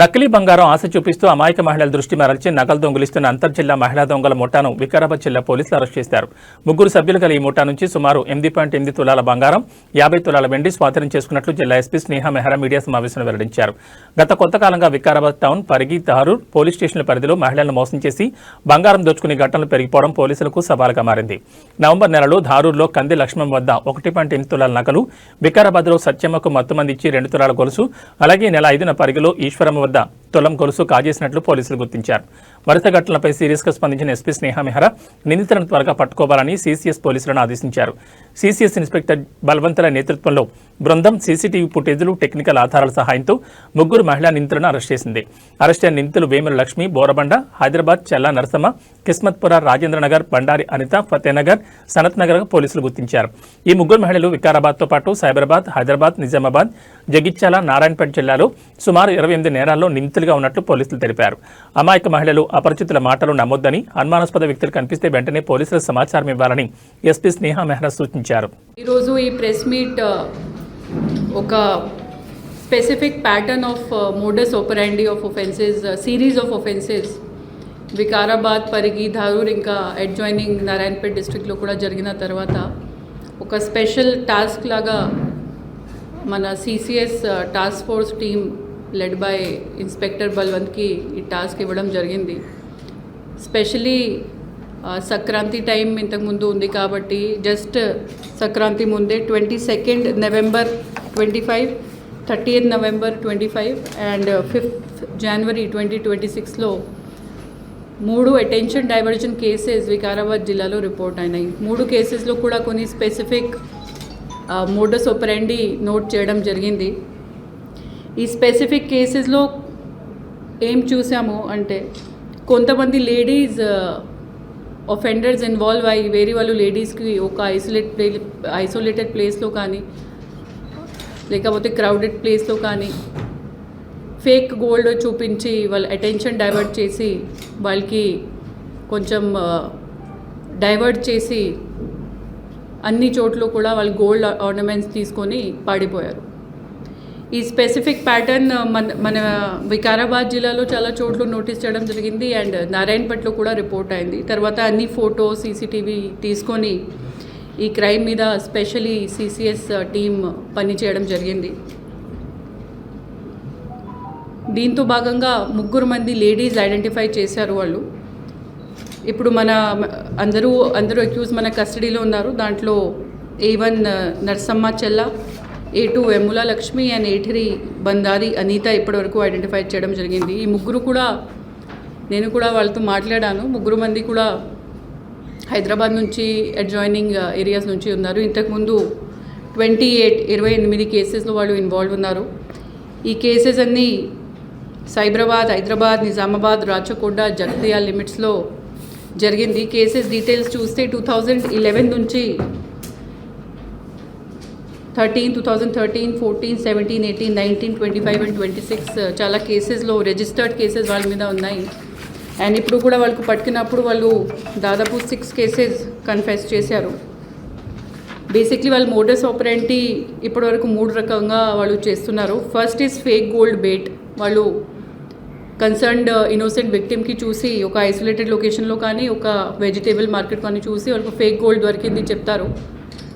నకిలీ బంగారం ఆశ చూపిస్తూ అమాయక మహిళల దృష్టి మరల్చి నగలు దొంగిలిస్తున్న అంతర్జిల్లా మహిళా దొంగల ముఠాను వికారాబాద్ జిల్లా పోలీసులు అరెస్ట్ చేశారు. ముగ్గురు సభ్యులు గల ఈ ముఠా నుంచి సుమారు ఎనిమిది పాయింట్ ఎనిమిది తులాల బంగారం యాభై తులాల వెండి స్వాధీనం చేసుకున్నట్లు జిల్లా ఎస్పీ స్నేహ మెహ్రా మీడియా సమావేశంలో వెల్లడించారు. గత కొంతకాలంగా వికారాబాద్ టౌన్ పరిగి తహరూర్ పోలీస్ స్టేషన్ల పరిధిలో మహిళలను మోసం చేసి బంగారం దోచుకునే ఘటనలు పెరిగిపోవడం పోలీసులకు సవాలుగా మారింది. నవంబర్ నెలలో ధారూర్లో కంది లక్ష్మం వద్ద ఒకటి పాయింట్ ఎనిమిది తులాల నగలు వికారాబాద్లో సత్యమ్మకు మత్తుమంది ఇచ్చి రెండు తులాల గొలుసు అలాగే నెల ఐదున పరిగిలో ఈశ్వరమ్మ వద్ద తులం గొలుసు కాజేసినట్లు పోలీసులు గుర్తించారు. వరుస ఘటనలపై సీరియస్గా స్పందించిన ఎస్పీ స్నేహ మెహ్రా నిందితులను త్వరగా పట్టుకోవాలని సీసీఎస్ పోలీసులను ఆదేశించారు. సీసీఎస్ ఇన్స్పెక్టర్ బల్వంతుల నేతృత్వంలో బృందం సీసీటీవీ ఫుటేజీలు టెక్నికల్ ఆధారాల సహాయంతో ముగ్గురు మహిళా నిందితులను అరెస్ట్ చేసింది. అరెస్ట్ అయిన నిందితులు వేముల లక్ష్మి బోరబండ హైదరాబాద్ చల్లా నరసమ్మ కిస్మత్పుర రాజేంద్రనగర్ బండారి అనిత ఫతేనగర్ సనత్ నగర్ పోలీసులు గుర్తించారు. ఈ ముగ్గురు మహిళలు వికారాబాద్తో పాటు సైబరాబాద్ హైదరాబాద్ నిజామాబాద్ జగిత్యాల నారాయణపేట జిల్లాలో సుమారు ఇరవై ఎనిమిది నేరాల్లో నిందితులుగా ఉన్నట్లు పోలీసులు తెలిపారు. అమాయక మహిళలు అపరిచితుల మాటలు నమ్మొద్దని అనుమానాస్పద వ్యక్తులు కనిపిస్తే వెంటనే పోలీసులకు సమాచారం ఇవ్వాలని ఎస్పీ స్నేహ మెహ్రా సూచించారు. ఈరోజు ఈ ప్రెస్ మీట్ ఒక specific pattern of modus operandi of offences series of offences Vikarabad Parigi Dharur ఇంకా అడ్జాయినింగ్ నారాయణపేట్ డిస్ట్రిక్ట్లో కూడా జరిగిన తర్వాత ఒక స్పెషల్ టాస్క్ లాగా మన CCS task force team led by inspector బల్వంత్కి ఈ టాస్క్ ఇవ్వడం జరిగింది. స్పెషలీ సంక్రాంతి టైం ఇంతకుముందు ఉంది కాబట్టి జస్ట్ సంక్రాంతి ముందే twenty second November twenty five thirty eighth November twenty five and fifth January twenty twenty సిక్స్లో మూడు అటెన్షన్ డైవర్జన్ కేసెస్ వికారాబాద్ జిల్లాలో రిపోర్ట్ అయినాయి. మూడు కేసెస్లో కూడా కొన్ని స్పెసిఫిక్ మోడస్ ఒపరెండి నోట్ చేయడం జరిగింది. ఈ స్పెసిఫిక్ కేసెస్లో ఏం చూసాము అంటే కొంతమంది లేడీస్ ఒఫెండర్స్ ఇన్వాల్వ్ అయ్యి వేరే వాళ్ళు లేడీస్కి ఒక ఐసోలేట్ ప్లే ఐసోలేటెడ్ ప్లేస్లో కానీ లేకపోతే క్రౌడెడ్ ప్లేస్లో కానీ ఫేక్ గోల్డ్ చూపించి వాళ్ళ అటెన్షన్ డైవర్ట్ చేసి వాళ్ళకి కొంచెం డైవర్ట్ చేసి అన్ని చోట్ల కూడా వాళ్ళు గోల్డ్ ఆర్నమెంట్స్ తీసుకొని పాడిపోయారు. ఈ స్పెసిఫిక్ ప్యాటర్న్ మన మన వికారాబాద్ జిల్లాలో చాలా చోట్ల నోటీస్ చేయడం జరిగింది అండ్ నారాయణపట్లో కూడా రిపోర్ట్ అయింది. తర్వాత అన్ని ఫోటో సీసీటీవీ తీసుకొని ఈ క్రైమ్ మీద స్పెషలీ సిసిఎస్ టీమ్ పనిచేయడం జరిగింది. దీంతో భాగంగా ముగ్గురు మంది లేడీస్ ఐడెంటిఫై చేశారు వాళ్ళు. ఇప్పుడు మన అందరూ అందరూ అక్యూజ్ మన కస్టడీలో ఉన్నారు. దాంట్లో A one Narsamma Chella A two Vemula Lakshmi and A three Bandari Anitha ఇప్పటివరకు ఐడెంటిఫై చేయడం జరిగింది. ఈ ముగ్గురు కూడా నేను కూడా వాళ్ళతో మాట్లాడాను. ముగ్గురు మంది కూడా హైదరాబాద్ నుంచి అడ్జాయినింగ్ ఏరియాస్ uh, నుంచి ఉన్నారు. ఇంతకుముందు ట్వంటీ ఎయిట్ ఇరవై ఎనిమిది కేసెస్లో వాళ్ళు ఇన్వాల్వ్ ఉన్నారు. ఈ కేసెస్ అన్నీ సైబరాబాద్ హైదరాబాద్ నిజామాబాద్ రాచకొండ జగతియా లిమిట్స్లో జరిగింది. కేసెస్ డీటెయిల్స్ చూస్తే టూ థౌజండ్ ఇలెవెన్ నుంచి thirteen two thousand thirteen fourteen seventeen eighteen nineteen twenty five and twenty six చాలా కేసెస్లో రిజిస్టర్డ్ కేసెస్ వాళ్ళ మీద ఉన్నాయి. అండ్ ఇప్పుడు కూడా వాళ్ళకు పట్టుకున్నప్పుడు వాళ్ళు దాదాపు సిక్స్ కేసెస్ కన్ఫెస్ చేశారు. బేసిక్లీ వాళ్ళు మోడస్ ఆపరెంటీ ఇప్పటివరకు మూడు రకంగా వాళ్ళు చేస్తున్నారు. First is fake gold bait వాళ్ళు కన్సర్న్డ్ ఇన్నోసెంట్ విక్టిమ్కి చూసి ఒక ఐసోలేటెడ్ లొకేషన్లో కానీ ఒక వెజిటేబుల్ మార్కెట్ కానీ చూసి వాళ్ళకు ఫేక్ గోల్డ్ దొరికింది చెప్తారు.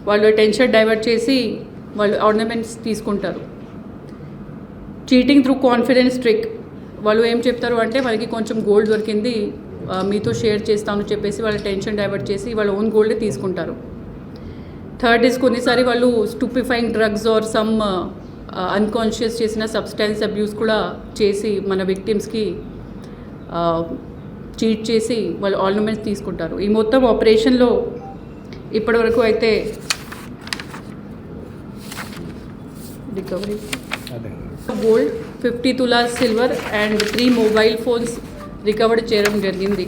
వాళ్ళు టెన్షన్ డైవర్ట్ చేసి వాళ్ళు ఆర్నమెంట్స్ తీసుకుంటారు. చీటింగ్ త్రూ కాన్ఫిడెన్స్ ట్రిక్ వాళ్ళు ఏం చెప్తారు అంటే వాళ్ళకి కొంచెం గోల్డ్ దొరికింది మీతో షేర్ చేస్తాను చెప్పేసి వాళ్ళ టెన్షన్ డైవర్ట్ చేసి వాళ్ళ ఓన్ గోల్డే తీసుకుంటారు. థర్డ్ ఇస్ కొన్నిసారి వాళ్ళు stupefying drugs or some unconscious చేసిన సబ్స్టాన్స్ అబ్యూస్ కూడా చేసి మన విక్టిమ్స్కి చీట్ చేసి వాళ్ళు ఆర్నమెంట్స్ తీసుకుంటారు. ఈ మొత్తం ఆపరేషన్లో ఇప్పటివరకు అయితే రికవరీ గోల్డ్ ఫిఫ్టీ తులా silver and three mobile phones recovered చేయడం జరిగింది.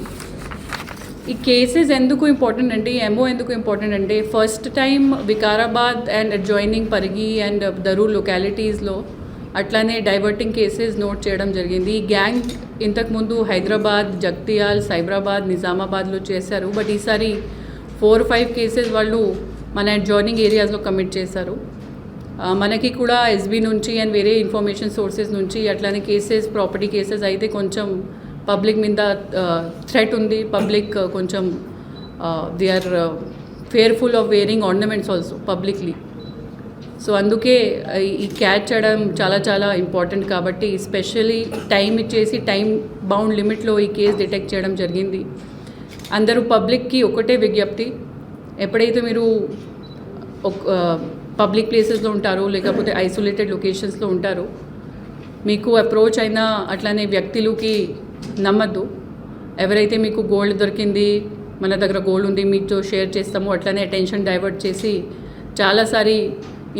ఈ కేసెస్ ఎందుకు ఇంపార్టెంట్ అంటే ఎంఓ ఎందుకు ఇంపార్టెంట్ అంటే first time Vikarabad and adjoining Parigi and Dharur లొకాలిటీస్లో అట్లానే డైవర్టింగ్ కేసెస్ నోట్ చేయడం జరిగింది. ఈ గ్యాంగ్ ఇంతకుముందు హైదరాబాద్ జగ్తియాల్ సైబరాబాద్ నిజామాబాద్లో చేశారు. బట్ ఈసారి ఫోర్ ఫైవ్ కేసెస్ వాళ్ళు మన అడ్జాయినింగ్ ఏరియాస్లో కమిట్ చేశారు. మనకి కూడా ఎస్బీ నుంచి అండ్ వేరే ఇన్ఫర్మేషన్ సోర్సెస్ నుంచి అట్లానే కేసెస్ ప్రాపర్టీ కేసెస్ అయితే కొంచెం పబ్లిక్ మీద థ్రెట్ ఉంది. పబ్లిక్ కొంచెం they are fearful of wearing ornaments also publicly so అందుకే ఈ క్యాచ్ చేయడం చాలా చాలా ఇంపార్టెంట్ కాబట్టి స్పెషల్లీ టైం ఇచ్చేసి టైం బౌండ్ లిమిట్లో ఈ కేసు డిటెక్ట్ చేయడం జరిగింది. అందరూ పబ్లిక్కి ఒకటే విజ్ఞప్తి. ఎప్పుడైతే మీరు పబ్లిక్ ప్లేసెస్లో ఉంటారు లేకపోతే ఐసోలేటెడ్ లొకేషన్స్లో ఉంటారు. మీకు అప్రోచ్ అయిన అట్లానే వ్యక్తులకి నమ్మద్దు. ఎవరైతే మీకు గోల్డ్ దొరికింది మన దగ్గర గోల్డ్ ఉంది మీతో షేర్ చేస్తాము అట్లానే అటెన్షన్ డైవర్ట్ చేసి చాలాసారి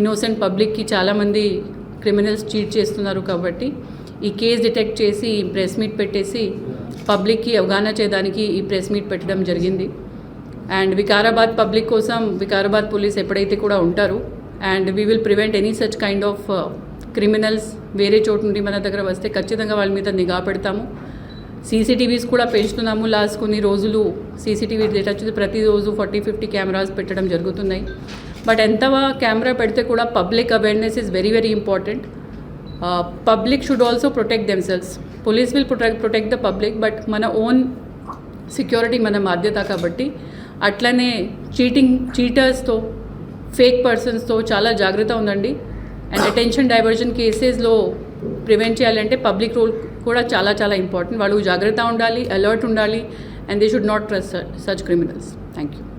ఇన్నోసెంట్ పబ్లిక్కి చాలామంది క్రిమినల్స్ చీట్ చేస్తున్నారు కాబట్టి ఈ కేస్ డిటెక్ట్ చేసి ఈ ప్రెస్ మీట్ పెట్టేసి పబ్లిక్కి అవగాహన చేయడానికి ఈ ప్రెస్ మీట్ పెట్టడం జరిగింది. అండ్ వికారాబాద్ పబ్లిక్ కోసం వికారాబాద్ పోలీస్ ఎప్పుడైతే కూడా ఉంటారు and we will prevent any such kind of criminals వేరే చోటు నుండి మన దగ్గర వస్తే ఖచ్చితంగా వాళ్ళ మీద నిఘా పెడతాము. సీసీటీవీస్ కూడా పెంచుతున్నాము లాస్ట్ కొన్ని రోజులు. సీసీటీవీ డేటా చూసి ప్రతిరోజు ఫార్టీ ఫిఫ్టీ కెమెరాస్ పెట్టడం జరుగుతున్నాయి. బట్ ఎంత కెమెరా పెడితే కూడా public awareness is very very important public should also protect themselves police will protect protect the public but మన ఓన్ సెక్యూరిటీ మన బాధ్యత కాబట్టి అట్లనే చీటింగ్ చీటర్స్తో ఫేక్ పర్సన్స్తో చాలా జాగ్రత్త ఉందండి. అండ్ అటెన్షన్ డైవర్జన్ కేసెస్లో ప్రివెంట్ చేయాలంటే పబ్లిక్ రోల్ కూడా చాలా చాలా ఇంపార్టెంట్ వాళ్ళు జాగ్రత్త ఉండాలి అలర్ట్ ఉండాలి and they should not trust such criminals thank you